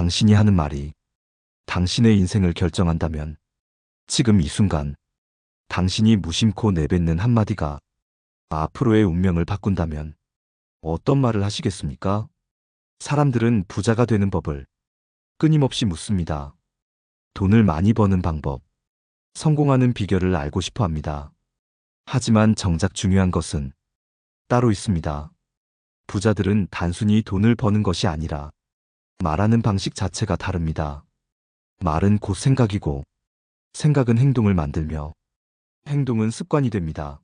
당신이 하는 말이 당신의 인생을 결정한다면 지금 이 순간 당신이 무심코 내뱉는 한마디가 앞으로의 운명을 바꾼다면 어떤 말을 하시겠습니까? 사람들은 부자가 되는 법을 끊임없이 묻습니다. 돈을 많이 버는 방법, 성공하는 비결을 알고 싶어 합니다. 하지만 정작 중요한 것은 따로 있습니다. 부자들은 단순히 돈을 버는 것이 아니라 말하는 방식 자체가 다릅니다. 말은 곧 생각이고 생각은 행동을 만들며 행동은 습관이 됩니다.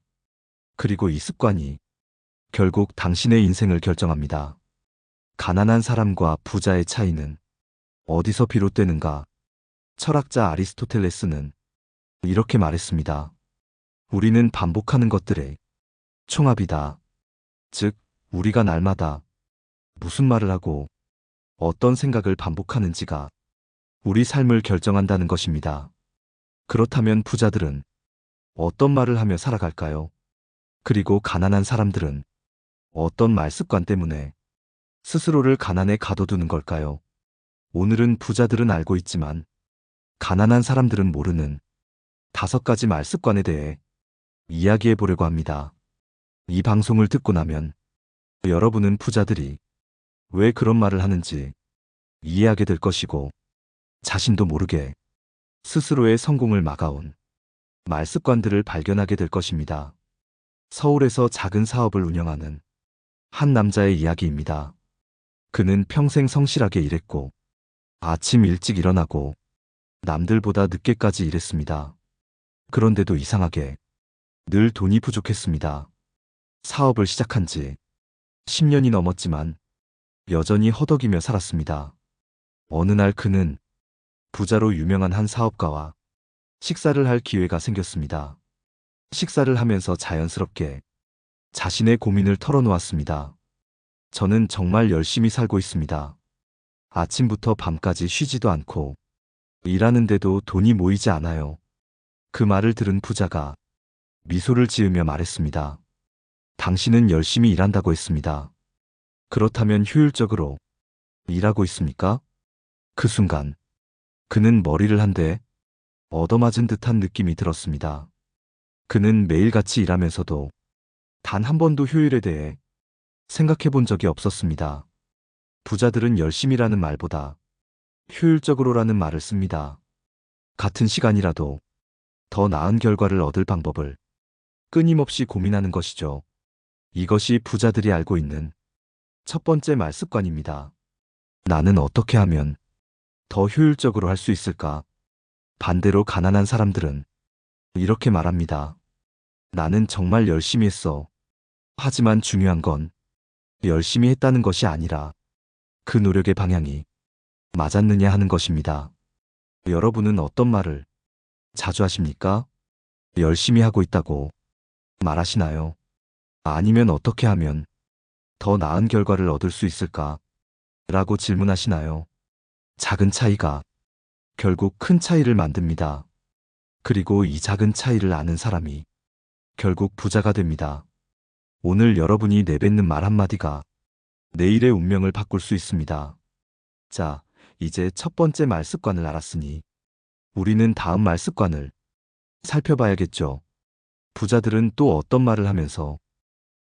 그리고 이 습관이 결국 당신의 인생을 결정합니다. 가난한 사람과 부자의 차이는 어디서 비롯되는가? 철학자 아리스토텔레스는 이렇게 말했습니다. 우리는 반복하는 것들의 총합이다. 즉, 우리가 날마다 무슨 말을 하고 어떤 생각을 반복하는지가 우리 삶을 결정한다는 것입니다. 그렇다면 부자들은 어떤 말을 하며 살아갈까요? 그리고 가난한 사람들은 어떤 말 습관 때문에 스스로를 가난에 가둬두는 걸까요? 오늘은 부자들은 알고 있지만 가난한 사람들은 모르는 다섯 가지 말 습관에 대해 이야기해 보려고 합니다. 이 방송을 듣고 나면 여러분은 부자들이 왜 그런 말을 하는지 이해하게 될 것이고 자신도 모르게 스스로의 성공을 막아온 말 습관들을 발견하게 될 것입니다. 서울에서 작은 사업을 운영하는 한 남자의 이야기입니다. 그는 평생 성실하게 일했고 아침 일찍 일어나고 남들보다 늦게까지 일했습니다. 그런데도 이상하게 늘 돈이 부족했습니다. 사업을 시작한 지 10년이 넘었지만 여전히 허덕이며 살았습니다. 어느 날 그는 부자로 유명한 한 사업가와 식사를 할 기회가 생겼습니다. 식사를 하면서 자연스럽게 자신의 고민을 털어놓았습니다. 저는 정말 열심히 살고 있습니다. 아침부터 밤까지 쉬지도 않고 일하는데도 돈이 모이지 않아요. 그 말을 들은 부자가 미소를 지으며 말했습니다. 당신은 열심히 일한다고 했습니다. 그렇다면 효율적으로 일하고 있습니까? 그 순간 그는 머리를 한 대 얻어맞은 듯한 느낌이 들었습니다. 그는 매일같이 일하면서도 단 한 번도 효율에 대해 생각해 본 적이 없었습니다. 부자들은 열심히라는 말보다 효율적으로라는 말을 씁니다. 같은 시간이라도 더 나은 결과를 얻을 방법을 끊임없이 고민하는 것이죠. 이것이 부자들이 알고 있는 첫 번째 말 습관입니다. 나는 어떻게 하면 더 효율적으로 할 수 있을까? 반대로 가난한 사람들은 이렇게 말합니다. 나는 정말 열심히 했어. 하지만 중요한 건 열심히 했다는 것이 아니라 그 노력의 방향이 맞았느냐 하는 것입니다. 여러분은 어떤 말을 자주 하십니까? 열심히 하고 있다고 말하시나요? 아니면 어떻게 하면 더 나은 결과를 얻을 수 있을까? 라고 질문하시나요? 작은 차이가 결국 큰 차이를 만듭니다. 그리고 이 작은 차이를 아는 사람이 결국 부자가 됩니다. 오늘 여러분이 내뱉는 말 한마디가 내일의 운명을 바꿀 수 있습니다. 자, 이제 첫 번째 말 습관을 알았으니 우리는 다음 말 습관을 살펴봐야겠죠. 부자들은 또 어떤 말을 하면서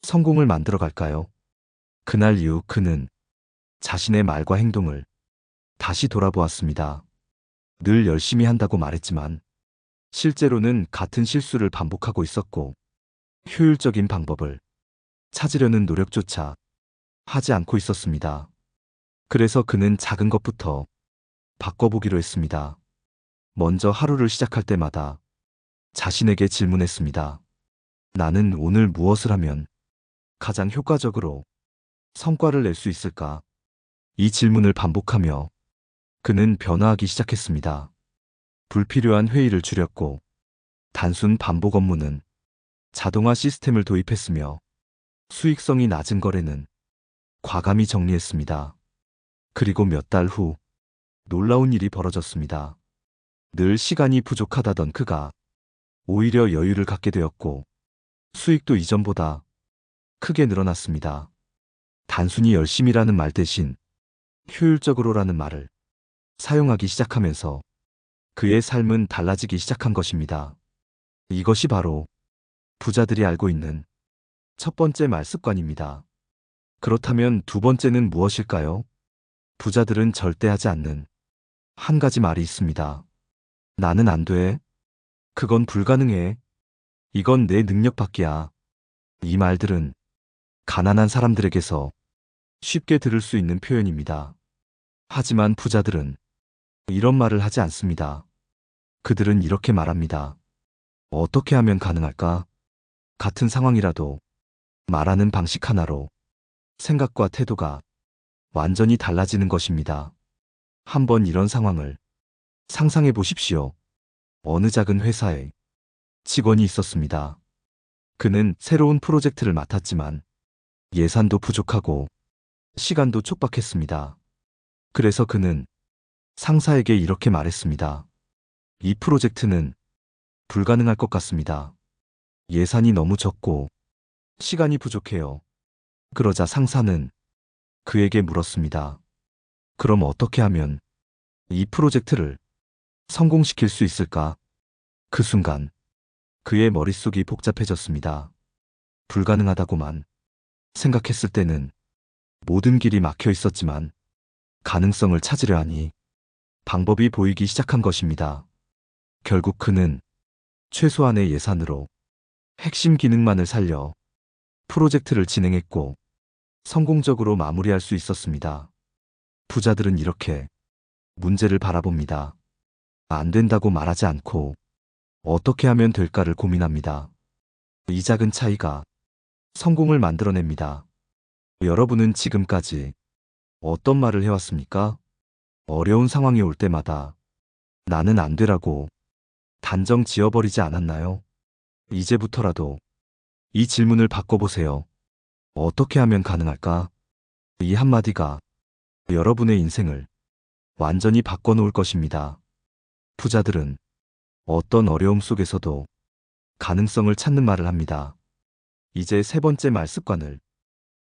성공을 만들어 갈까요? 그날 이후 그는 자신의 말과 행동을 다시 돌아보았습니다. 늘 열심히 한다고 말했지만 실제로는 같은 실수를 반복하고 있었고 효율적인 방법을 찾으려는 노력조차 하지 않고 있었습니다. 그래서 그는 작은 것부터 바꿔보기로 했습니다. 먼저 하루를 시작할 때마다 자신에게 질문했습니다. 나는 오늘 무엇을 하면 가장 효과적으로 성과를 낼 수 있을까? 이 질문을 반복하며 그는 변화하기 시작했습니다. 불필요한 회의를 줄였고 단순 반복 업무는 자동화 시스템을 도입했으며 수익성이 낮은 거래는 과감히 정리했습니다. 그리고 몇 달 후 놀라운 일이 벌어졌습니다. 늘 시간이 부족하다던 그가 오히려 여유를 갖게 되었고 수익도 이전보다 크게 늘어났습니다. 단순히 열심히라는 말 대신 효율적으로라는 말을 사용하기 시작하면서 그의 삶은 달라지기 시작한 것입니다. 이것이 바로 부자들이 알고 있는 첫 번째 말 습관입니다. 그렇다면 두 번째는 무엇일까요? 부자들은 절대 하지 않는 한 가지 말이 있습니다. 나는 안 돼. 그건 불가능해. 이건 내 능력 밖이야. 이 말들은 가난한 사람들에게서 쉽게 들을 수 있는 표현입니다. 하지만 부자들은 이런 말을 하지 않습니다. 그들은 이렇게 말합니다. 어떻게 하면 가능할까? 같은 상황이라도 말하는 방식 하나로 생각과 태도가 완전히 달라지는 것입니다. 한번 이런 상황을 상상해 보십시오. 어느 작은 회사에 직원이 있었습니다. 그는 새로운 프로젝트를 맡았지만 예산도 부족하고 시간도 촉박했습니다. 그래서 그는 상사에게 이렇게 말했습니다. 이 프로젝트는 불가능할 것 같습니다. 예산이 너무 적고 시간이 부족해요. 그러자 상사는 그에게 물었습니다. 그럼 어떻게 하면 이 프로젝트를 성공시킬 수 있을까? 그 순간 그의 머릿속이 복잡해졌습니다. 불가능하다고만 생각했을 때는 모든 길이 막혀 있었지만 가능성을 찾으려 하니 방법이 보이기 시작한 것입니다. 결국 그는 최소한의 예산으로 핵심 기능만을 살려 프로젝트를 진행했고 성공적으로 마무리할 수 있었습니다. 부자들은 이렇게 문제를 바라봅니다. 안 된다고 말하지 않고 어떻게 하면 될까를 고민합니다. 이 작은 차이가 성공을 만들어냅니다. 여러분은 지금까지 어떤 말을 해왔습니까? 어려운 상황이 올 때마다 나는 안 되라고 단정 지어버리지 않았나요? 이제부터라도 이 질문을 바꿔보세요. 어떻게 하면 가능할까? 이 한마디가 여러분의 인생을 완전히 바꿔놓을 것입니다. 부자들은 어떤 어려움 속에서도 가능성을 찾는 말을 합니다. 이제 세 번째 말 습관을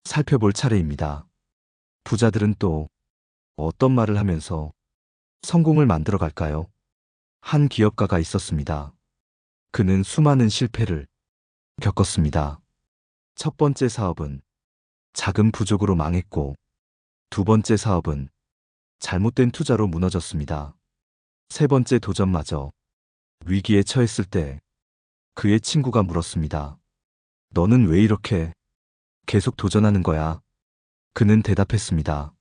살펴볼 차례입니다. 부자들은 또 어떤 말을 하면서 성공을 만들어 갈까요? 한 기업가가 있었습니다. 그는 수많은 실패를 겪었습니다. 첫 번째 사업은 자금 부족으로 망했고 두 번째 사업은 잘못된 투자로 무너졌습니다. 세 번째 도전마저 위기에 처했을 때 그의 친구가 물었습니다. 너는 왜 이렇게 계속 도전하는 거야? 그는 대답했습니다.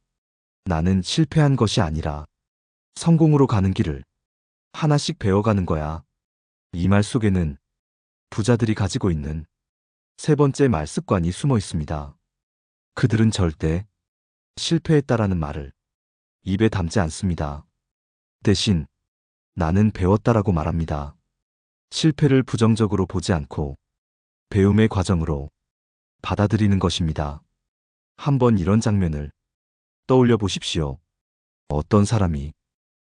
나는 실패한 것이 아니라 성공으로 가는 길을 하나씩 배워가는 거야. 이 말 속에는 부자들이 가지고 있는 세 번째 말 습관이 숨어 있습니다. 그들은 절대 실패했다라는 말을 입에 담지 않습니다. 대신 나는 배웠다라고 말합니다. 실패를 부정적으로 보지 않고 배움의 과정으로 받아들이는 것입니다. 한번 이런 장면을 떠올려 보십시오. 어떤 사람이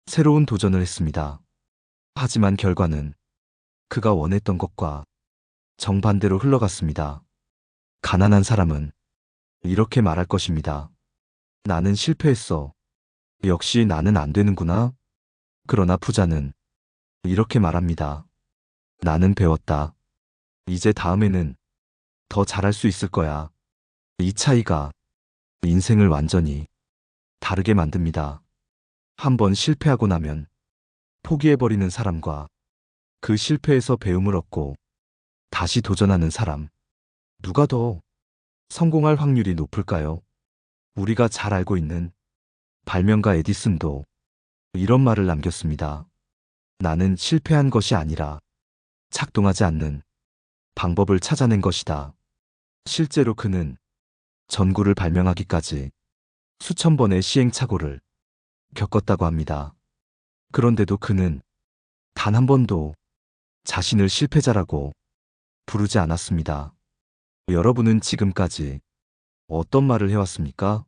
새로운 도전을 했습니다. 하지만 결과는 그가 원했던 것과 정반대로 흘러갔습니다. 가난한 사람은 이렇게 말할 것입니다. 나는 실패했어. 역시 나는 안 되는구나. 그러나 부자는 이렇게 말합니다. 나는 배웠다. 이제 다음에는 더 잘할 수 있을 거야. 이 차이가 인생을 완전히 다르게 만듭니다. 한번 실패하고 나면 포기해버리는 사람과 그 실패에서 배움을 얻고 다시 도전하는 사람. 누가 더 성공할 확률이 높을까요? 우리가 잘 알고 있는 발명가 에디슨도 이런 말을 남겼습니다. 나는 실패한 것이 아니라 작동하지 않는 방법을 찾아낸 것이다. 실제로 그는 전구를 발명하기까지 수천 번의 시행착오를 겪었다고 합니다. 그런데도 그는 단 한 번도 자신을 실패자라고 부르지 않았습니다. 여러분은 지금까지 어떤 말을 해왔습니까?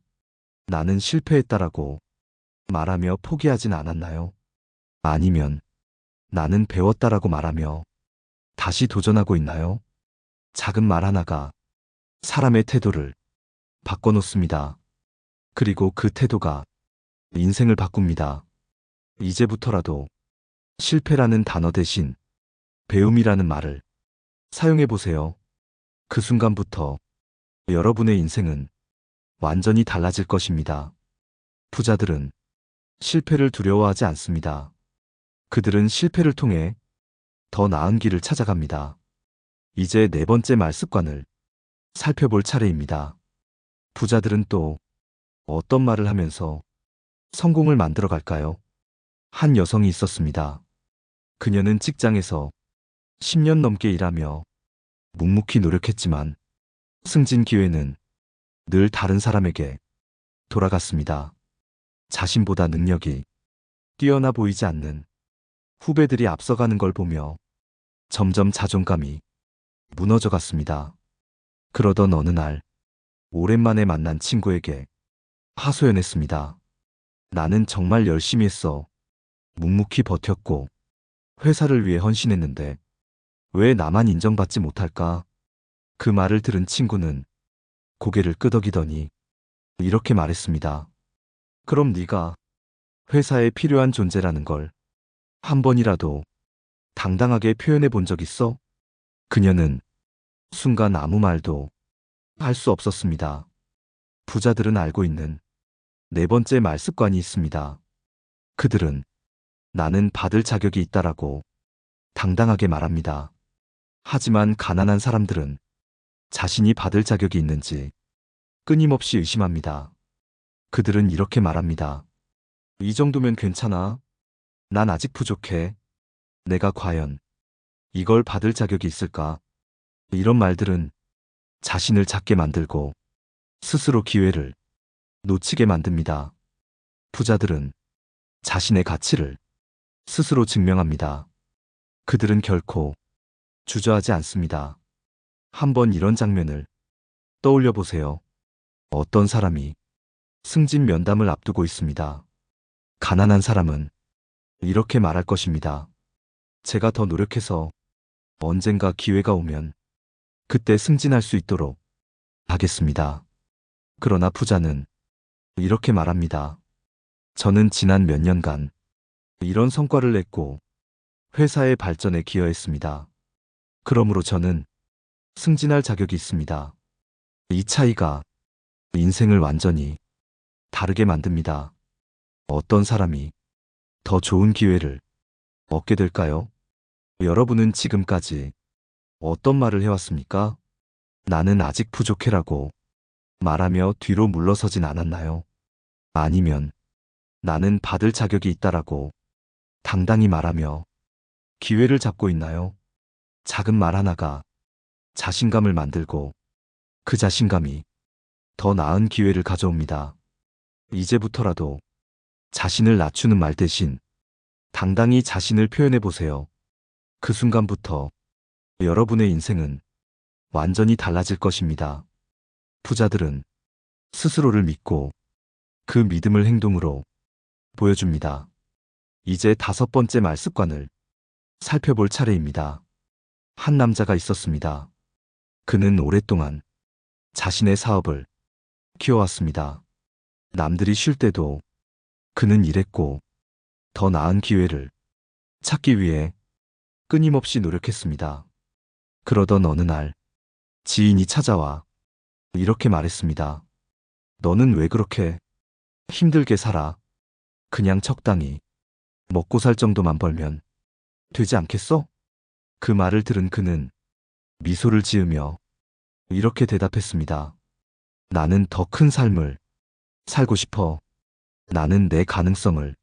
나는 실패했다라고 말하며 포기하진 않았나요? 아니면 나는 배웠다라고 말하며 다시 도전하고 있나요? 작은 말 하나가 사람의 태도를 바꿔놓습니다. 그리고 그 태도가 인생을 바꿉니다. 이제부터라도 실패라는 단어 대신 배움이라는 말을 사용해 보세요. 그 순간부터 여러분의 인생은 완전히 달라질 것입니다. 부자들은 실패를 두려워하지 않습니다. 그들은 실패를 통해 더 나은 길을 찾아갑니다. 이제 네 번째 말 습관을 살펴볼 차례입니다. 부자들은 또 어떤 말을 하면서 성공을 만들어 갈까요? 한 여성이 있었습니다. 그녀는 직장에서 10년 넘게 일하며 묵묵히 노력했지만 승진 기회는 늘 다른 사람에게 돌아갔습니다. 자신보다 능력이 뛰어나 보이지 않는 후배들이 앞서가는 걸 보며 점점 자존감이 무너져 갔습니다. 그러던 어느 날 오랜만에 만난 친구에게 하소연했습니다. 나는 정말 열심히 했어. 묵묵히 버텼고 회사를 위해 헌신했는데 왜 나만 인정받지 못할까? 그 말을 들은 친구는 고개를 끄덕이더니 이렇게 말했습니다. 그럼 네가 회사에 필요한 존재라는 걸 한 번이라도 당당하게 표현해 본 적 있어? 그녀는 순간 아무 말도 할 수 없었습니다. 부자들은 알고 있는 네 번째 말 습관이 있습니다. 그들은 나는 받을 자격이 있다라고 당당하게 말합니다. 하지만 가난한 사람들은 자신이 받을 자격이 있는지 끊임없이 의심합니다. 그들은 이렇게 말합니다. 이 정도면 괜찮아. 난 아직 부족해. 내가 과연 이걸 받을 자격이 있을까? 이런 말들은 자신을 작게 만들고 스스로 기회를 놓치게 만듭니다. 부자들은 자신의 가치를 스스로 증명합니다. 그들은 결코 주저하지 않습니다. 한번 이런 장면을 떠올려 보세요. 어떤 사람이 승진 면담을 앞두고 있습니다. 가난한 사람은 이렇게 말할 것입니다. 제가 더 노력해서 언젠가 기회가 오면 그때 승진할 수 있도록 하겠습니다. 그러나 부자는 이렇게 말합니다. 저는 지난 몇 년간 이런 성과를 냈고 회사의 발전에 기여했습니다. 그러므로 저는 승진할 자격이 있습니다. 이 차이가 인생을 완전히 다르게 만듭니다. 어떤 사람이 더 좋은 기회를 얻게 될까요? 여러분은 지금까지 어떤 말을 해왔습니까? 나는 아직 부족해라고 말하며 뒤로 물러서진 않았나요? 아니면 나는 받을 자격이 있다라고 당당히 말하며 기회를 잡고 있나요? 작은 말 하나가 자신감을 만들고 그 자신감이 더 나은 기회를 가져옵니다. 이제부터라도 자신을 낮추는 말 대신 당당히 자신을 표현해 보세요. 그 순간부터 여러분의 인생은 완전히 달라질 것입니다. 부자들은 스스로를 믿고 그 믿음을 행동으로 보여줍니다. 이제 다섯 번째 말 습관을 살펴볼 차례입니다. 한 남자가 있었습니다. 그는 오랫동안 자신의 사업을 키워왔습니다. 남들이 쉴 때도 그는 일했고 더 나은 기회를 찾기 위해 끊임없이 노력했습니다. 그러던 어느 날 지인이 찾아와 이렇게 말했습니다. 너는 왜 그렇게 힘들게 살아? 그냥 적당히 먹고 살 정도만 벌면 되지 않겠어? 그 말을 들은 그는 미소를 지으며 이렇게 대답했습니다. 나는 더 큰 삶을 살고 싶어. 나는 내 가능성을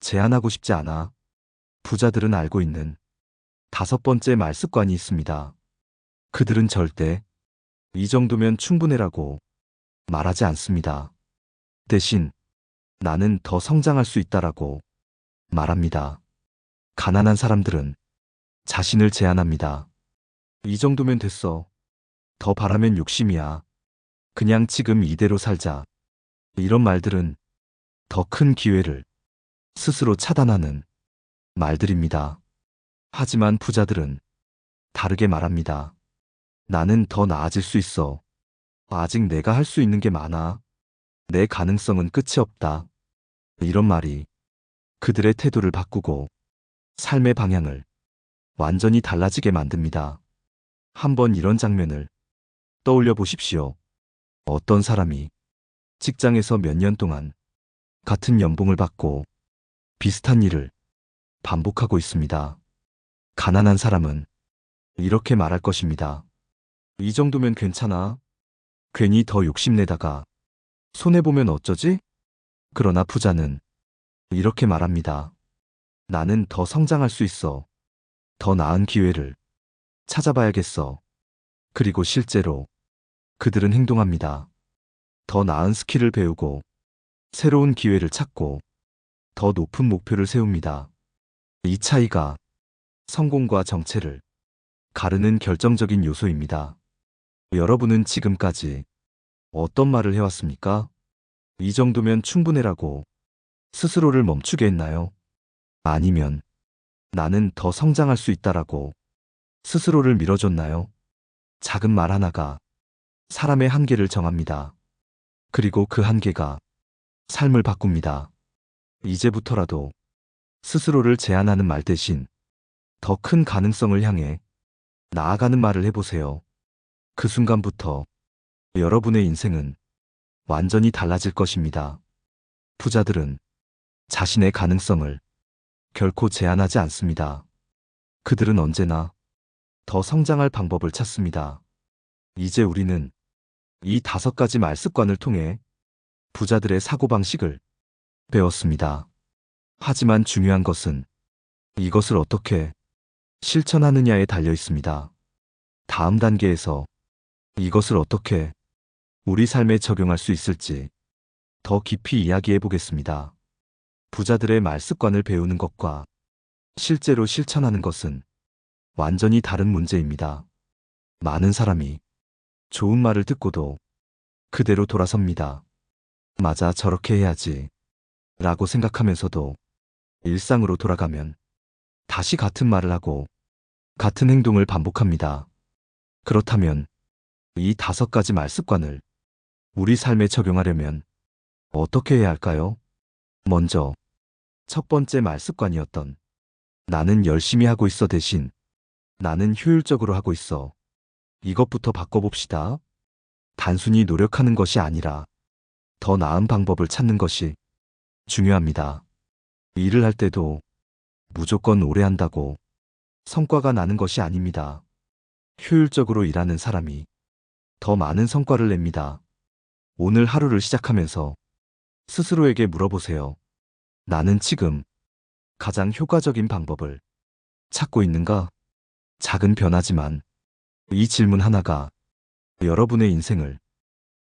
제한하고 싶지 않아. 부자들은 알고 있는 다섯 번째 말 습관이 있습니다. 그들은 절대 이 정도면 충분해라고 말하지 않습니다. 대신 나는 더 성장할 수 있다라고 말합니다. 가난한 사람들은 자신을 제한합니다. 이 정도면 됐어. 더 바라면 욕심이야. 그냥 지금 이대로 살자. 이런 말들은 더 큰 기회를 스스로 차단하는 말들입니다. 하지만 부자들은 다르게 말합니다. 나는 더 나아질 수 있어. 아직 내가 할 수 있는 게 많아. 내 가능성은 끝이 없다. 이런 말이 그들의 태도를 바꾸고 삶의 방향을 완전히 달라지게 만듭니다. 한번 이런 장면을 떠올려 보십시오. 어떤 사람이 직장에서 몇 년 동안 같은 연봉을 받고 비슷한 일을 반복하고 있습니다. 가난한 사람은 이렇게 말할 것입니다. 이 정도면 괜찮아. 괜히 더 욕심내다가 손해보면 어쩌지? 그러나 부자는 이렇게 말합니다. 나는 더 성장할 수 있어. 더 나은 기회를 찾아봐야겠어. 그리고 실제로 그들은 행동합니다. 더 나은 스킬을 배우고 새로운 기회를 찾고 더 높은 목표를 세웁니다. 이 차이가 성공과 정체를 가르는 결정적인 요소입니다. 여러분은 지금까지 어떤 말을 해왔습니까? 이 정도면 충분해라고 스스로를 멈추게 했나요? 아니면 나는 더 성장할 수 있다라고 스스로를 밀어줬나요? 작은 말 하나가 사람의 한계를 정합니다. 그리고 그 한계가 삶을 바꿉니다. 이제부터라도 스스로를 제한하는 말 대신 더 큰 가능성을 향해 나아가는 말을 해보세요. 그 순간부터 여러분의 인생은 완전히 달라질 것입니다. 부자들은 자신의 가능성을 결코 제한하지 않습니다. 그들은 언제나 더 성장할 방법을 찾습니다. 이제 우리는 이 다섯 가지 말습관을 통해 부자들의 사고방식을 배웠습니다. 하지만 중요한 것은 이것을 어떻게 실천하느냐에 달려 있습니다. 다음 단계에서 이것을 어떻게 우리 삶에 적용할 수 있을지 더 깊이 이야기해 보겠습니다. 부자들의 말 습관을 배우는 것과 실제로 실천하는 것은 완전히 다른 문제입니다. 많은 사람이 좋은 말을 듣고도 그대로 돌아섭니다. 맞아, 저렇게 해야지. 라고 생각하면서도 일상으로 돌아가면 다시 같은 말을 하고 같은 행동을 반복합니다. 그렇다면 이 다섯 가지 말 습관을 우리 삶에 적용하려면 어떻게 해야 할까요? 먼저 첫 번째 말 습관이었던 나는 열심히 하고 있어 대신 나는 효율적으로 하고 있어. 이것부터 바꿔봅시다. 단순히 노력하는 것이 아니라 더 나은 방법을 찾는 것이 중요합니다. 일을 할 때도 무조건 오래 한다고 성과가 나는 것이 아닙니다. 효율적으로 일하는 사람이 더 많은 성과를 냅니다. 오늘 하루를 시작하면서 스스로에게 물어보세요. 나는 지금 가장 효과적인 방법을 찾고 있는가? 작은 변화지만 이 질문 하나가 여러분의 인생을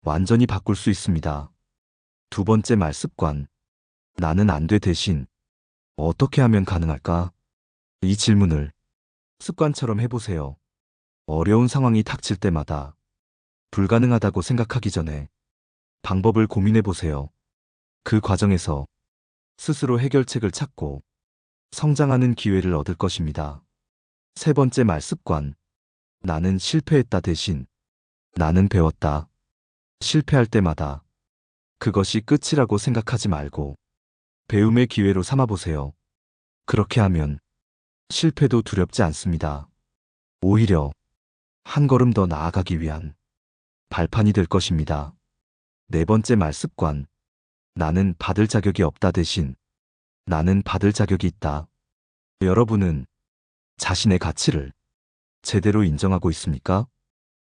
완전히 바꿀 수 있습니다. 두 번째 말 습관. 나는 안 돼 대신 어떻게 하면 가능할까? 이 질문을 습관처럼 해보세요. 어려운 상황이 닥칠 때마다 불가능하다고 생각하기 전에 방법을 고민해 보세요. 그 과정에서 스스로 해결책을 찾고 성장하는 기회를 얻을 것입니다. 세 번째 말 습관. 나는 실패했다 대신 나는 배웠다. 실패할 때마다 그것이 끝이라고 생각하지 말고 배움의 기회로 삼아보세요. 그렇게 하면 실패도 두렵지 않습니다. 오히려 한 걸음 더 나아가기 위한 발판이 될 것입니다. 네 번째 말 습관. 나는 받을 자격이 없다 대신 나는 받을 자격이 있다. 여러분은 자신의 가치를 제대로 인정하고 있습니까?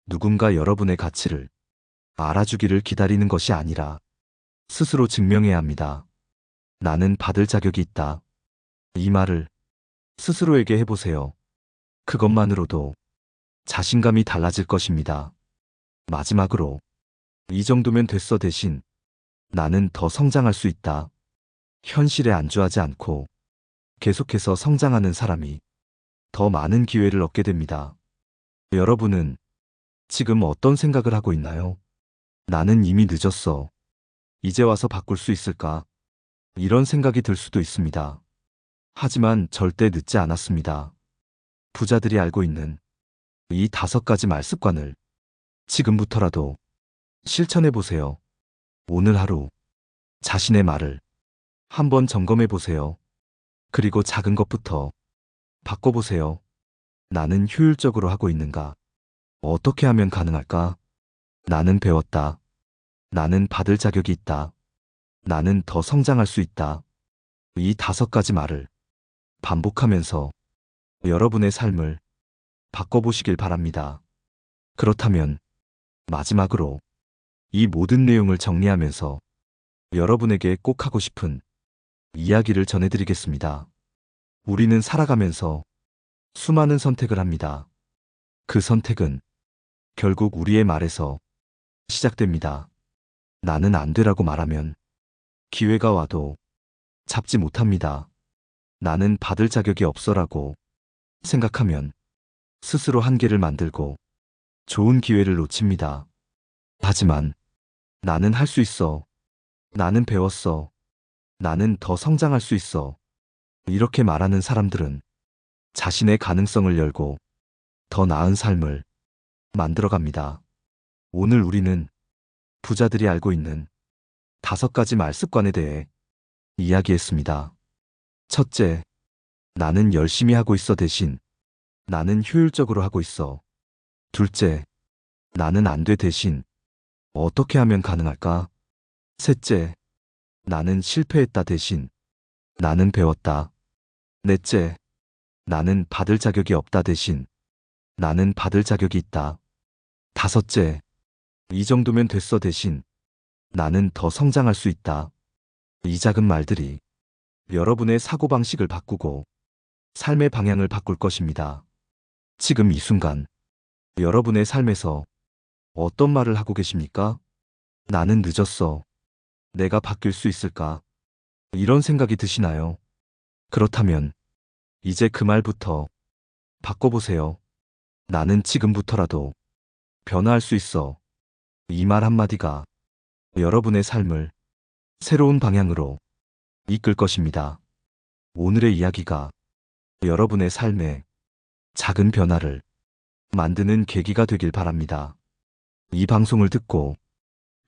누군가 여러분의 가치를 알아주기를 기다리는 것이 아니라 스스로 증명해야 합니다. 나는 받을 자격이 있다. 이 말을 스스로에게 해보세요. 그것만으로도 자신감이 달라질 것입니다. 마지막으로 이 정도면 됐어 대신 나는 더 성장할 수 있다. 현실에 안주하지 않고 계속해서 성장하는 사람이 더 많은 기회를 얻게 됩니다. 여러분은 지금 어떤 생각을 하고 있나요? 나는 이미 늦었어. 이제 와서 바꿀 수 있을까? 이런 생각이 들 수도 있습니다. 하지만 절대 늦지 않았습니다. 부자들이 알고 있는 이 다섯 가지 말 습관을 지금부터라도 실천해 보세요. 오늘 하루 자신의 말을 한번 점검해 보세요. 그리고 작은 것부터 바꿔보세요. 나는 효율적으로 하고 있는가? 어떻게 하면 가능할까? 나는 배웠다. 나는 받을 자격이 있다. 나는 더 성장할 수 있다. 이 다섯 가지 말을 반복하면서 여러분의 삶을 바꿔보시길 바랍니다. 그렇다면 마지막으로 이 모든 내용을 정리하면서 여러분에게 꼭 하고 싶은 이야기를 전해드리겠습니다. 우리는 살아가면서 수많은 선택을 합니다. 그 선택은 결국 우리의 말에서 시작됩니다. 나는 안 되라고 말하면 기회가 와도 잡지 못합니다. 나는 받을 자격이 없어라고 생각하면 스스로 한계를 만들고 좋은 기회를 놓칩니다. 하지만 나는 할 수 있어. 나는 배웠어. 나는 더 성장할 수 있어. 이렇게 말하는 사람들은 자신의 가능성을 열고 더 나은 삶을 만들어갑니다. 오늘 우리는 부자들이 알고 있는 다섯 가지 말습관에 대해 이야기했습니다. 첫째, 나는 열심히 하고 있어 대신 나는 효율적으로 하고 있어. 둘째, 나는 안 돼 대신 어떻게 하면 가능할까? 셋째, 나는 실패했다 대신 나는 배웠다. 넷째, 나는 받을 자격이 없다 대신 나는 받을 자격이 있다. 다섯째, 이 정도면 됐어 대신 나는 더 성장할 수 있다. 이 작은 말들이 여러분의 사고방식을 바꾸고 삶의 방향을 바꿀 것입니다. 지금 이 순간 여러분의 삶에서 어떤 말을 하고 계십니까? 나는 늦었어. 내가 바뀔 수 있을까? 이런 생각이 드시나요? 그렇다면 이제 그 말부터 바꿔보세요. 나는 지금부터라도 변화할 수 있어. 이 말 한마디가 여러분의 삶을 새로운 방향으로 이끌 것입니다. 오늘의 이야기가 여러분의 삶에 작은 변화를 만드는 계기가 되길 바랍니다. 이 방송을 듣고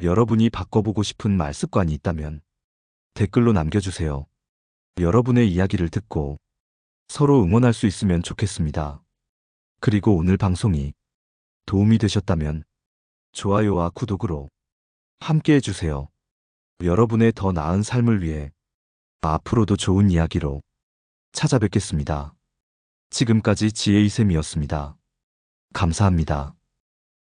여러분이 바꿔보고 싶은 말 습관이 있다면 댓글로 남겨주세요. 여러분의 이야기를 듣고 서로 응원할 수 있으면 좋겠습니다. 그리고 오늘 방송이 도움이 되셨다면 좋아요와 구독으로 함께 해주세요. 여러분의 더 나은 삶을 위해 앞으로도 좋은 이야기로 찾아뵙겠습니다. 지금까지 지혜이쌤이었습니다. 감사합니다.